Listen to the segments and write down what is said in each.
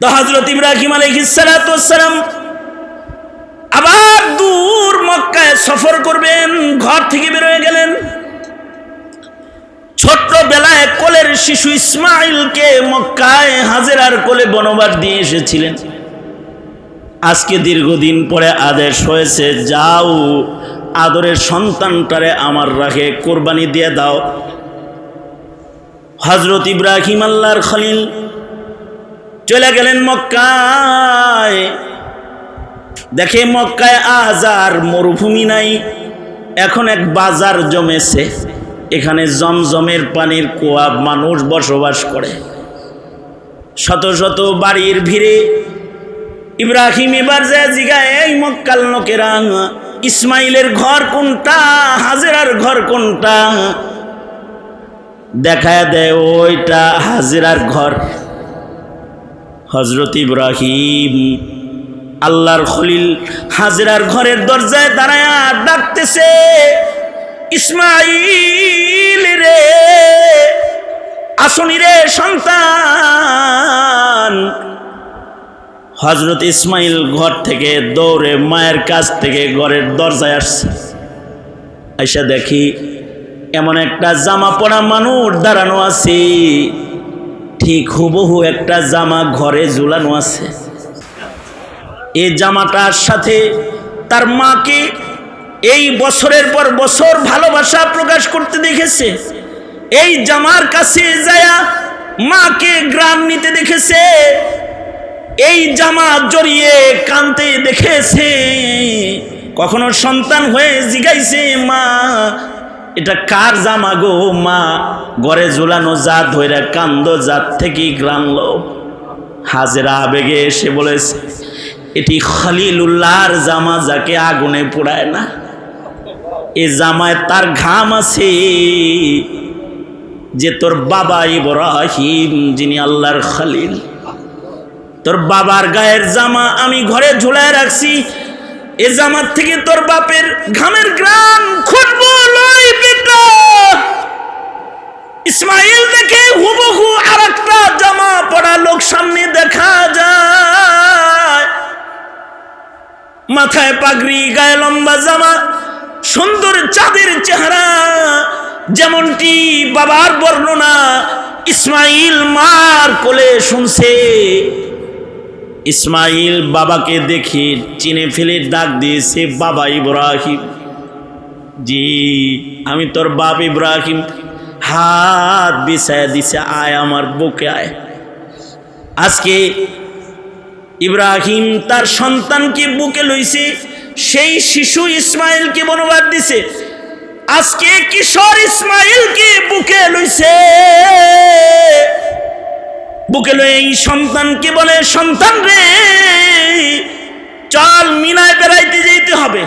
তো হজরত ইব্রাহিম আলহিসালাম আবার দূর মক্কায় সফর করবেন, ঘর থেকে বেরোয় গেলেন। ছোট্ট বেলায় কোলের শিশু ইসমাইলকে মক্কায় হাজেরার কোলে বনবাস দিয়ে এসেছিলেন। আজকে দীর্ঘদিন পরে আদেশ হয়েছে, যাও, আদরের সন্তানটারে আমার রাখে কোরবানি দিয়ে দাও। হজরত ইব্রাহিম আল্লাহর খলিল চলে গেলেন মক্কায়। দেখে মক্কায় আজার মরুভূমি নাই, এখন এক বাজার জমেছে, এখানে জমজমের পানির কুয়া মানুষ বসবাস করে। শত শত বাড়ির ভিড়ে ইব্রাহিম এবার যে জিগায়, এই মক্কাল লোকেরা, ইসমাইলের ঘর কোনটা, হাজেরার ঘর কোনটা? দেখা দেয়, ওইটা হাজেরার ঘর। হজরত ইব্রাহিম, আল্লাহর খলিল হাজরার ঘরের দরজায় দাঁড়ায় ডাকতেছে ইসমাইল রে, আসনি রে সন্তান। হজরত ইসমাইল ঘর থেকে দৌড়ে মায়ের কাছ থেকে ঘরের দরজায় আসছে। আইসা দেখি, এমন একটা জামা পরা মানুষ দাঁড়ানো আছে। ঠিক হুবহু একটা জামা ঘরে ঝুলানো আছে। এই জামাটার সাথে তার মাকে এই বছরের পর বছর ভালোবাসা প্রকাশ করতে দেখেছে। এই জামার কাছে যায়া মাকে গ্রাম নিতে দেখেছে। এই জামা জড়িয়ে কানতে দেখেছে। কখনো সন্তান হয়ে জিগাইছে মা। এটা কার জামা গো মা? ঘরে ঝুলানো জাত ধৈরা কান্দ জাত থেকেই গ্রামলো হাজেরা আবেগে এসে বলেছে, এটি খালিলুল্লাহর জামা যাকে আগুনে পোড়ায় না। এ জামায় তার ঘাম আছে যে তোর বাবা ইব্রাহিম, যিনি আল্লাহর খালিল। তোর বাবার গায়ের জামা আমি ঘরে ঝুলায় রাখছি। এ জামার থেকে তোর বাপের ঘামের গ্রাম খুঁজবো ইসমাইল দেখে হুবহু আর একটা জামা পড়া লোক সামনে দেখা যায়। মাথায় পাগড়ি, গায়ে লম্বা জামা, সুন্দর চাঁদের চেহারা, যেমনটি বাবার বর্ণনা, ইসমাইল মার কোলে শুনছে। ইসমাইল বাবাকে দেখে চিনে ফেলে ডাক দিয়েছে, বাবা ইব্রাহিম। জি, আমি তোর বাপ ইব্রাহিম। হাত বিছায় দিছে, আয় আমার বুকে আয়। আজকে ইব্রাহিম তার সন্তানকে বুকে লইছে, সেই শিশু ইসমাইলকে বনবাদ দিছে। আজকে কিশোর ইসমাইলকে বুকে লইছে। বুকে লয়ে এই সন্তানকে বলে, সন্তান রে, চল মিনায় বেড়াইতে যেতে হবে।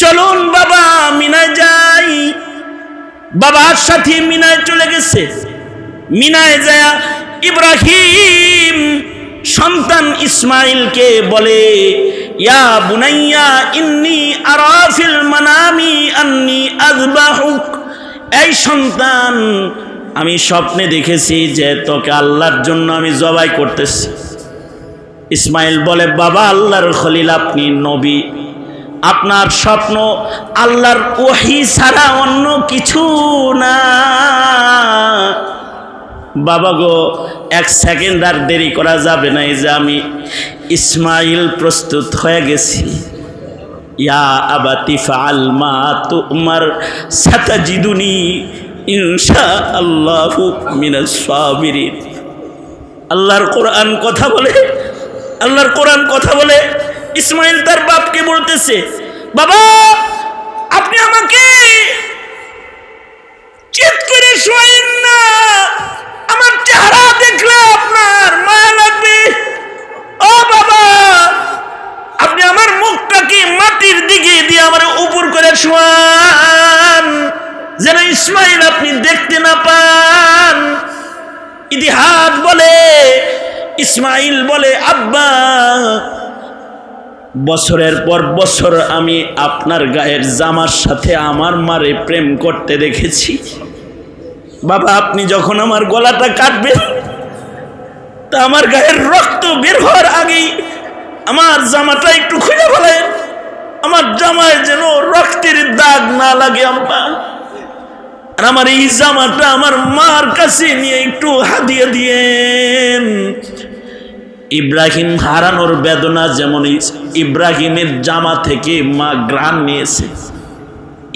চলুন বাবা, মিনায় যাই। বাবার সাথে মিনায় চলে গেছে। মিনায় যায় ইব্রাহিম, সন্তান ইসমাইলকে বলে, ইয়া বুনাইয়া, ইন্নি আরাফিল মানামি, আন্নি আযবাহুক। এই সন্তান, আমি স্বপ্নে দেখেছি যে তোকে আল্লাহর জন্য আমি জবাই করতেছি। ইসমাইল বলে, বাবা, আল্লাহর খলিল আপনি নবী। আপনার স্বপ্ন আল্লাহর ওহি ছাড়া অন্য কিছু না। বাবা গো, এক সেকেন্ড আর দেরি করা যাবে না, এই যে আমি ইসমাইল প্রস্তুত হয়ে গেছি। ইয়া আবাতি ফাল মা তোমার, সাতাজিদুনি ইনশা আল্লাহ আল্লাহর কোরআন কথা বলে, আল্লাহর কোরআন কথা বলে ইসমাইল তার বাপকে বলতেছে, বাবা, আপনি আমাকে চিত করে শোয়েন না। আমার চেহারা দেখলে আপনার মায়া লাগবে। ও বাবা, আপনি আমার মুখটাকে মাটির দিকে দিয়ে আমার উপর করে শোয়ান। যেন ইসমাইল আপনি দেখতে না পান। ইতিহাস বলে, ইসমাইল বলে, আব্বা বছরের পর বছর আমি আপনার গায়ের জামার সাথে আমার মারে প্রেম করতে দেখেছি। বাবা, আপনি যখন আমার গলাটা কাটবেন, তা আমার গায়ের রক্ত বের হওয়ার আগেই আমার জামাটা একটু খুলে ফেলেন আমার জামায় যেন রক্তের দাগ না লাগে আম্মা। আর আমার এই জামাটা আমার মার কাছে নিয়ে একটু হাদিয়ে দিয়েন। ইব্রাহিম হারানোর বেদনা যেমন ইব্রাহিমের জামা থেকে মা গ্রাম নিয়েছে।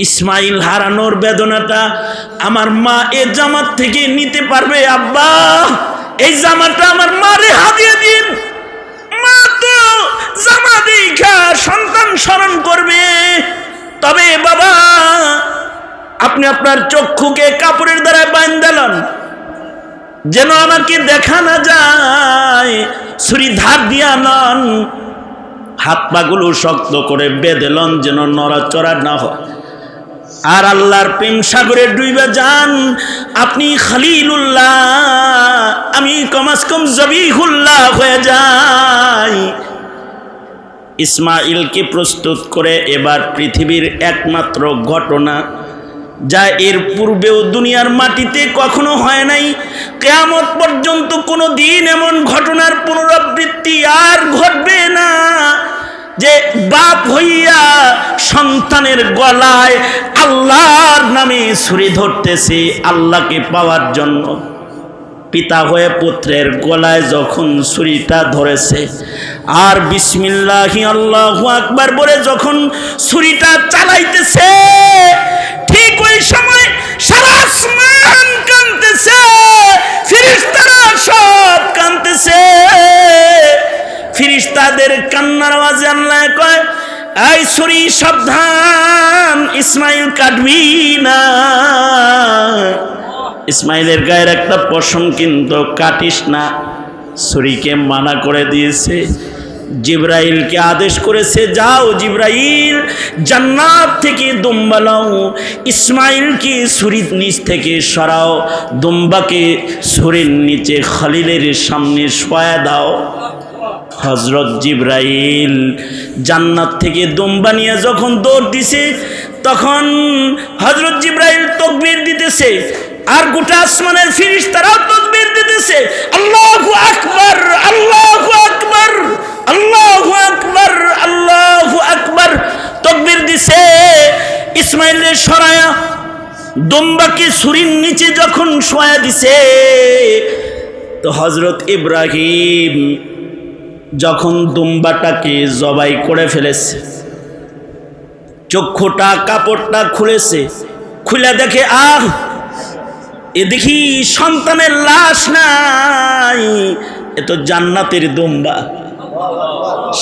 ইসমাইল হারানোর বেদনাটা আমার মা এ জামাত থেকে নিতে পারবে? আব্বা, এই জামাটা আমার মারে হাদিয়ে দিন। মা তো জামা দেখা সন্তান স্মরণ করবে। তবে বাবা, আপনি আপনার চক্ষুকে কাপড়ের দ্বারা বান্ধালেন যেন আমাকে দেখা না যায়। ছুরি ধার দিয়া নন হাত পাগুলো শক্ত করে বেঁধেলন যেন নড়াচড়া না হয়। আর আল্লাহর প্রেম সাগরে ডুইবে যান। আপনি খালিলুল্লাহ, আমি কমাস কম জবিহুল্লাহ হয়ে যাই। ইসমাইলকে প্রস্তুত করে এবার পৃথিবীর একমাত্র ঘটনা যা এর পূর্বেও দুনিয়ার মাটিতে কখনো হয় নাই। কেয়ামত পর্যন্ত কোনো দিন এমন ঘটনার পুনরাবৃত্তি আর ঘটবে না যে বাপ হইয়া সন্তানের গলায় আল্লাহর নামে ছুরি ধরতেছে আল্লাহকে পাওয়ার জন্য। পিতা হয়ে পুত্রের গলায় যখন ছুরিটা ধরেছে, আর বিসমিল্লাহি আল্লাহু আকবার বলে যখন ছুরিটা চালাইতেছে, ঠিক ওই সময় সারা আসমান কাঁদতেছে, ফিরিস্তারা সব কাঁদতেছে। ফিরিস্তাদের কান্নার আওয়াজে আল্লাহ কয়, এই ছুরি সাবধান, ইসমাইল কাটবি না। ইসমাইলের গায়ের একটা পশম কিন্তু কাটিস না। ছুরিকে মানা করে দিয়েছে। জিব্রাইলকে আদেশ করেছে, যাও জিব্রাইল, জান্নাত থেকে দুম্বা ইসমাইলকে ছুরির নিচ থেকে সরাও? দুম্বাকে ছুরির নিচে খলিলের সামনে শোয়া দাও। হজরত জিব্রাইল জান্নাত থেকে দুম্বা নিয়ে যখন দৌড় দিছে, তখন হজরত জিব্রাইল তকবীর দিতেছে। আর গোটা আসমানের ফিরিস তারাও তকবীর দিতেছে। আল্লাহু আকবার আল্লাহু আকবার, আল্লাহু আকবর, আল্লাহ আকবর। তকবীর দিছে। ইসমাইলের সরায়া দুম্বাকে ছুরির নিচে যখন শোয়া দিছে, তো হজরত ইব্রাহিম যখন দুম্বাটাকে জবাই করে ফেলেছে, চক্ষুটা, কাপড়টা খুলেছে, খুলে দেখে, আহ! এ দেখি সন্তানের লাশ নাই। এ তো জান্নাতের দুম্বা।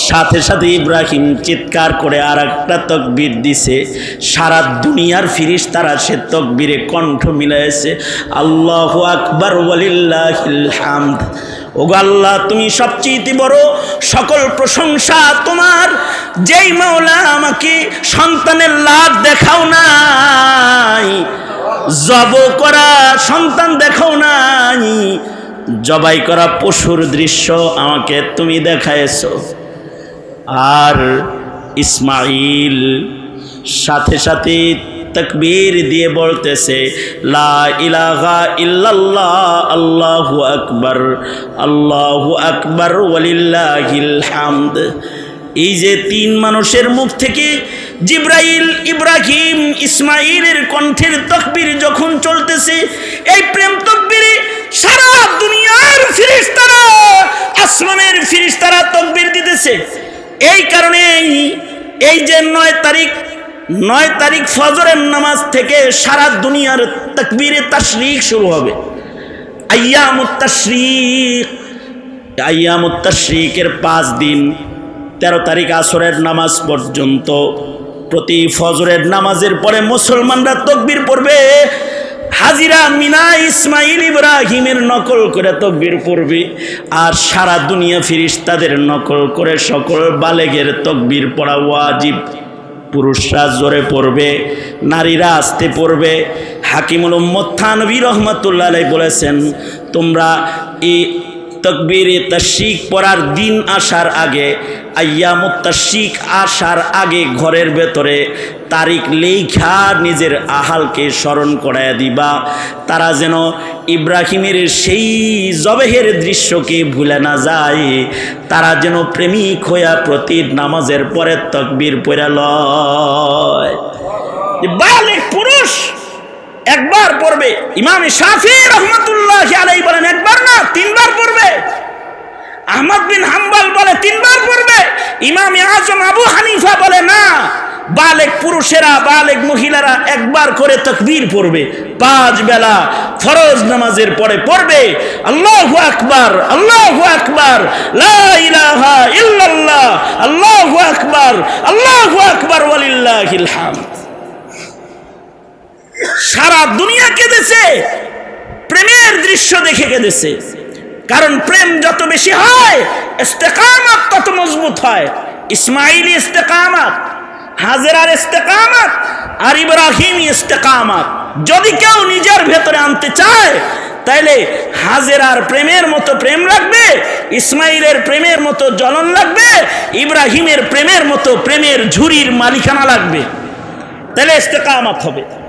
সাথে সাথে ইব্রাহিম চিৎকার করে আর একটা তকবির দিছে। সারা দুনিয়ার ফিরিস তারা সে তকবিরে কণ্ঠ মিলাইছে। আল্লাহ আকবর ওয়ালিল্লাহ ওগো আল্লাহ, তুমি সবচেয়ে বড় সকল প্রশংসা তোমার। যেই মাওলা আমাকে সন্তানের লাভ দেখাও নাই, জব করা সন্তান দেখাও নাই, জবাই করা পশুর দৃশ্য আমাকে তুমি দেখাইছো। আর ইসমাইল সাথে সাথে তকবীর দিয়ে বলতেছে, লা ইলাহা ইল্লাল্লাহ, আল্লাহু আকবার আল্লাহু আকবার ওয়ালিল্লাহিল হামদ। এই যে তিন মানুষের মুখ থেকে জিব্রাইল, ইব্রাহিম ইসমাইলের কণ্ঠের তকবীর যখন চলতেছে, এই প্রেম তকবীরে সারা দুনিয়ার ফিরিস্তারা আসমানের ফিরিস্তারা তকবীর দিতেছে। এই কারণে এই যে নয় তারিখ নয় তারিখ ফজরের নামাজ থেকে সারা দুনিয়ার তকবীরে তাশরিক শুরু হবে। তাশরিকের পাঁচ দিন, তেরো তারিখ আসরের নামাজ পর্যন্ত। প্রতি ফজরের নামাজের পরে মুসলমানরা তকবীর পড়বে। হাজিরা মিনা ইসমাইল ইব্রাহিমের নকল করে তকবীর পড়বে। আর সারা দুনিয়া ফিরিস্তাদের নকল করে সকল বালেগের তকবীর পড়া ওয়াজিব। পুরুষরা জোরে পড়বে নারীরা আসতে পড়বে। হাকিমুল উম্মদ থানবী রহমতুল্লাহ বলেছেন তোমরা এই তকবীরে তাশিক পড়ার দিন আসার আগে, আয়ামত তাশিক আসার আগে ঘরের ভেতরে তারিখ লেখা নিজের আহালকে স্মরণ করায় দিবা। তারা যেন ইব্রাহিমের সেই জবেহের দৃশ্যকে ভুলে না যায়। তারা যেন প্রেমিক হইয়া প্রতি নামাজের পরে তকবীর পড়ে লয়। যে বালেক একবার পড়বে। ইমাম শাফি রহমতুল্লাহ আলাই বলেন, একবার না, তিনবার পড়বে। আহমদ বিন হাম্বাল বলে, তিনবার পড়বে। ইমাম আজম আবু হানিফা বলে, না, বালেক পুরুষেরা, বালেক মহিলারা একবার করে তকবীর পড়বে। পাঁচ বেলা ফরজ নামাজের পরে পড়বে। আল্লাহু আকবার, আল্লাহ আকবার আল্লাহু আকবার আল্লাহু আকবার, ওয়ালিল্লাহিল হামদ। সারা দুনিয়া কেঁদেছে। প্রেমের দৃশ্য দেখে কেঁদেছে। কারণ প্রেম যত বেশি হয়, ইস্তেকামত তত মজবুত হয়। ইসমাইলি ইস্তেকামত, হাজেরার ইস্তেকামাত, আর ইব্রাহিম ইস্তেকামত। যদি কেউ নিজের ভেতরে আনতে চায়, তাইলে হাজেরার প্রেমের মতো প্রেম লাগবে, ইসমাইলের প্রেমের মতো জ্বলন লাগবে, ইব্রাহিমের প্রেমের মতো প্রেমের ঝুরির মালিকানা লাগবে। তাহলে ইস্তেকামত হবে।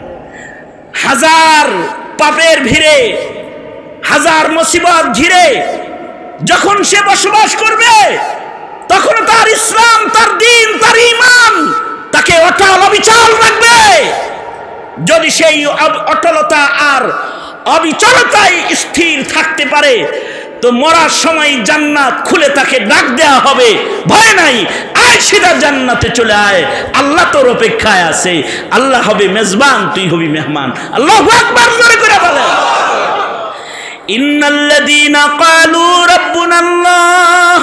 হাজার পাপের ভিড়ে, হাজার মুসিবত ঘিরে, যখন সে বসবাস করবে, তখন তার ইসলাম, তার দিন, তার ইমান তাকে অটল অবিচল রাখবে। যদি সেই অটলতা আর অবিচলতায় স্থির থাকতে পারে তো মরার সময় জান্নাত খুলে তাকে ডাক দেয়া হবে। ভয় নাই আয় সিধা জান্নাতে চলে আয়। আল্লাহ তোর অপেক্ষায় আছে। আল্লাহ হবে মেজবান, তুই হবি মেহমান। আল্লাহ একবার জোরে করে বলে। ইন্নাল্লাযীনা ক্বালু রাব্বুনাল্লাহ,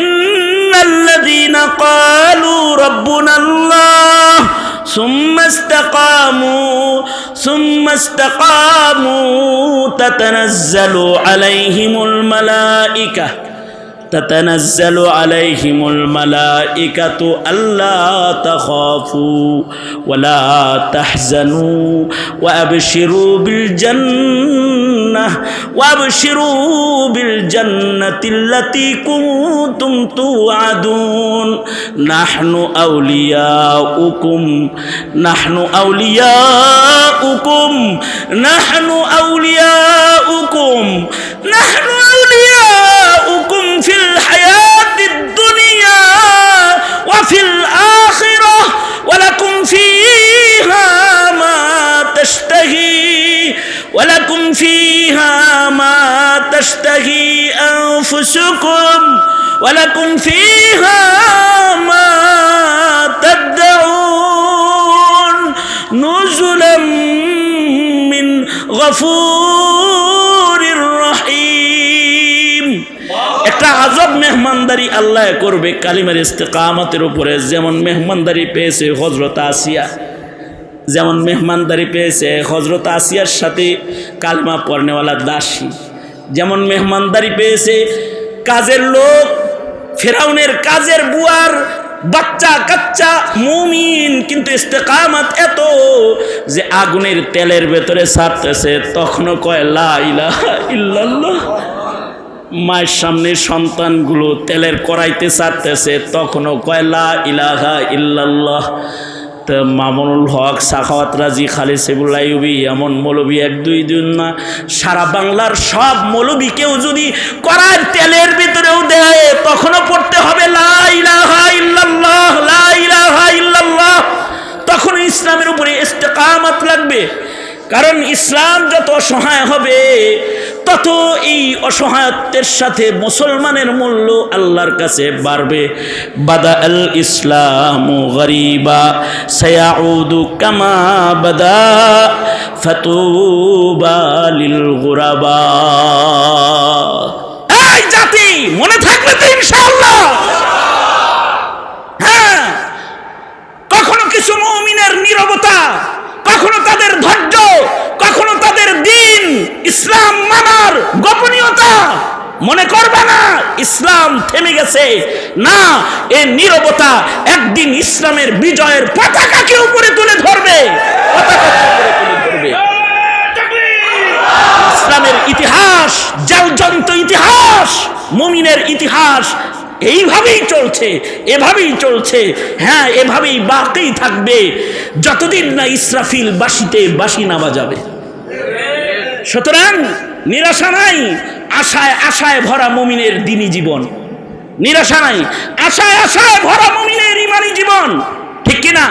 ইন্নাল্লাযীনা ক্বালু রাব্বুনাল্লাহ ثم استقاموا ثم استقاموا. تتنزل عليهم الملائكة تتنزل عليهم الملائكة ألا تخافوا ولا تحزنوا وأبشروا بالجنة. وأبشروا بالجنة التي كنتم توعدون نحن أولياؤكم نحن أولياؤكم نحن أولياؤكم نحن أولياؤكم في الحياة الدنيا وفي الآخرة ولكم فيها ما تشتهي ولكم فيها ما تشتهي أنفسكم ولكم فيها ما تدعون نزلا من غفور رحيم একটা আজব মেহমানদারি আল্লাহ করবে কালিমার ইস্তেকামতের উপরে যেমন মেহমানদারি পেয়েছে হজরত আসিয়া যেমন মেহমানদারি পেয়েছে হজরত আসিয়ার সাথে কালমা পড়নেওয়ালা দাসী। যেমন মেহমানদারি পেয়েছে, কাজের লোক, ফেরাউনের কাজের বুয়ার বাচ্চা, কাচ্চা, মুমিন, কিন্তু ইস্তেকামাত এত যে আগুনের তেলের ভেতরে ছাড়তেছে, তখনও কয়, লা ইলাহা ইল্লাল্লাহ। মায়ের সামনে সন্তানগুলো তেলের কড়াইতে ছাড়তেছে, তখনও কয়লা ইলাহা ইল্লাল্লাহ। মামুনুল হক, সাখাওয়াত রাজি খালি সেবুল্লাইবি এমন মৌলবী এক, দুই দিন না। সারা বাংলার সব মৌলবীকেও যদি কড়ার তেলের ভিতরেও দেয়, তখনও পড়তে হবে তখন ইসলামের উপরে এসতে ইস্তেকামাত লাগবে। কারণ ইসলাম যত অসহায় হবে তত এই অসহায়ত্বের সাথে মুসলমানের মূল্য আল্লাহর কাছে বাড়বে। বাদা আল ইসলাম গরিবা, সয়াউদু কামা বাদা গুরাবা। এই জাতি, মনে থাকবে তো ইনশাআল্লাহ। হ্যাঁ কখনো কিছু মৌমিনের নীরবতা কখনো তাদের ধৈর্য কখনো তাদের দিন ইসলাম মানার গোপনীয়তা মনে করবে না, ইসলাম থেমে গেছে। না, এ নীরবতা একদিন ইসলামের বিজয়ের পতাকাকে উপরে তুলে ধরবে। ইসলামের ইতিহাস জালজন্ত ইতিহাস, মুমিনের ইতিহাস এইভাবেই চলছে, এভাবেই চলছে। হ্যাঁ এভাবেই বাকি থাকবে। যতদিন না ইসরাফিল বাসিতে বাসি না বাজাবে সুতরাং নিরাশা নাই, আশায় আশায় ভরা মুমিনের দিনী জীবন। নিরাশা নাই, আশায় আশায় ভরা মুমিনের ইমানি জীবন। ঠিক কিনা?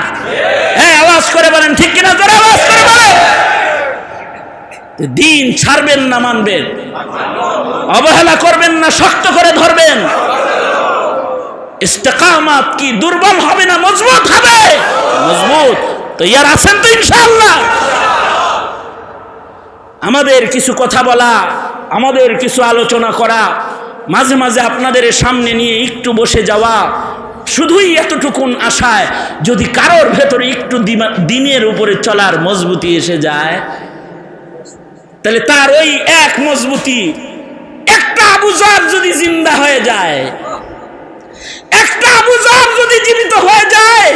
হ্যাঁ আওয়াজ করে বলেন, ঠিক কিনা? জোরে আওয়াজ করে বলেন। দিন ছাড়বেন না, মানবেন। অবহেলা করবেন না, শক্ত করে ধরবেন। ইস্তেকামাত কি দুর্বল হবে না, মজবুত হবে? মজবুত। তো ইয়ার আছেন তো ইনশাআল্লাহ। আমাদের কিছু কথা বলা, আমাদের কিছু আলোচনা করা, মাঝে মাঝে আপনাদের সামনে নিয়ে একটু বসে যাওয়া, শুধুই এতটুকুন আশায় যদি কারোর ভেতরে একটু দিনের উপরে চলার মজবুতি এসে যায়, তাহলে তার ওই এক মজবুতি, একটা আবুজার যদি জিন্দা হয়ে যায়, একটা আবুজার যদি জীবিত হয়ে যায়,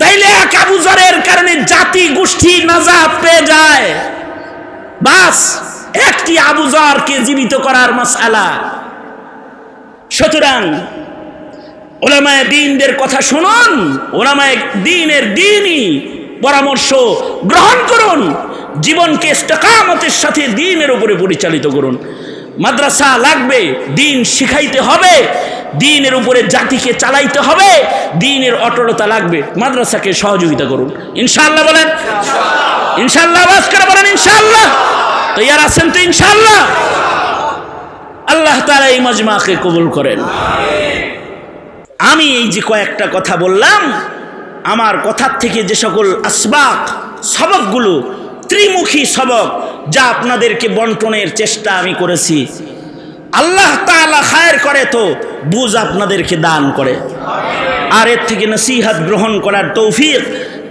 তাইলে এক আবুজারের কারণে জাতি গোষ্ঠী নাজাত পেয়ে যায়। বাস, একটি আবুজারকে জীবিত করার মাসালা সুতরাং ওলামায় দিনদের কথা শুনুন, ওলামায় দিনের দিনই পরামর্শ গ্রহণ করুন, জীবনকে স্টকামতের সাথে দিনের উপরে পরিচালিত করুন। মাদ্রাসা লাগবে, দিন শিখাইতে হবে, দিনের উপরে জাতিকে চালাইতে হবে, দিনের অটলতা লাগবে। মাদ্রাসাকে সহযোগিতা করুন। ইনশাআল্লাহ বলেন? ইনশাআল্লাহ, আওয়াজ করে বলেন ইনশাআল্লাহ। তো ইয়ার আছেন তো ইনশাআল্লাহ? আল্লাহ তাআলা এই মজমাকে কবুল করেন। আমি এই যে কয়েকটা কথা বললাম, আমার কথার থেকে যে সকল আসবাক, সবকগুলো ত্রিমুখী সবক যা আপনাদেরকে বন্টনের চেষ্টা আমি করেছি, আল্লাহ তাআলা খায়ের করে তো বুঝ আপনাদেরকে দান করে। আর এর থেকে নসিহাত গ্রহণ করার তৌফিক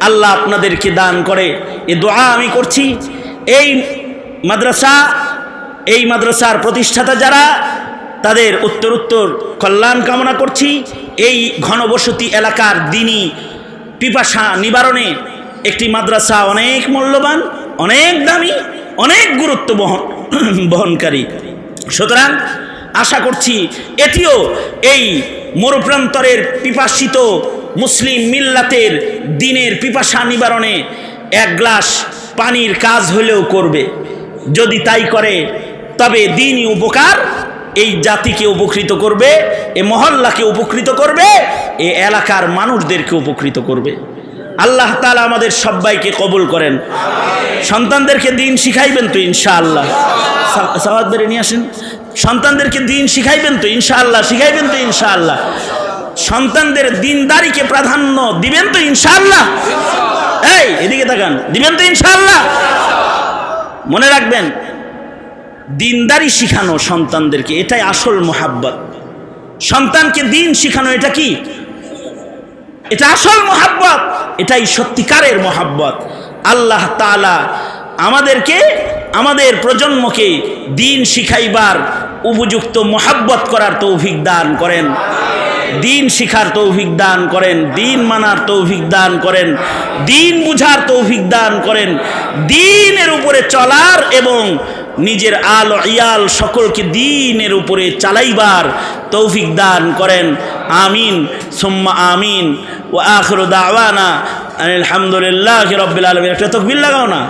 আল্লাহ আপনাদেরকে দান করে। এ দোয়া আমি করছি। এই মাদ্রাসা, এই মাদ্রাসার প্রতিষ্ঠাতা যারা, তাদের উত্তর উত্তর কল্যাণ কামনা করছি। এই ঘনবসতি এলাকার দিনই পিপাসা নিবারণে একটি মাদ্রাসা অনেক মূল্যবান, অনেক দামি, অনেক গুরুত্ব বহন, বহনকারী। সুতরাং আশা করছি, এটিও এই মরুপ্রান্তরের পিপাসিত মুসলিম মিল্লাতের দিনের পিপাসা নিবারণে এক গ্লাস পানির কাজ হলেও করবে। যদি তাই করে, তবে দিনই উপকার। এই জাতিকে উপকৃত করবে, এ মহল্লাকে উপকৃত করবে, এ এলাকার মানুষদেরকে উপকৃত করবে। আল্লাহ তালা আমাদের সবাইকে কবুল করেন। সন্তানদেরকে দিন শিখাইবেন তো ইনশাআল্লাহ। সাবাদ বেড়ে নিয়ে আসেন। সন্তানদেরকে দিন শিখাইবেন তো ইনশাআল্লাহ, শিখাইবেন তো ইনশাআল্লাহ। সন্তানদের দিনদারিকে প্রাধান্য দিবেন তো ইনশাআল্লাহ। এই, এদিকে তাকান। দিবেন তো ইনশাআল্লাহ। মনে রাখবেন, দিনদারি শিখানো সন্তানদেরকে, এটাই আসল মোহাব্বত। সন্তানকে দিন শিখানো এটা কি? এটা আসল মোহাব্বত, এটাই সত্যিকারের মোহাব্বত। আল্লাহ তালা আমাদেরকে, আমাদের প্রজন্মকে দিন শিখাইবার উপযুক্ত মোহাব্বত করার তৌফিক দান করেন। দিন শিখার তৌফিক দান করেন, দিন মানার তৌফিক দান করেন, দিন বুঝার তৌফিক দান করেন, দিনের উপরে চলার এবং নিজের আল ইয়াল সকলকে দিনের উপরে চালাইবার তৌফিক দান করেন। আমিন, সুম্মা আমিন ও আখর দাওয়ানা আলহামদুলিল্লাহ রব্বিল আলমীর একটা তকবির লাগাও না।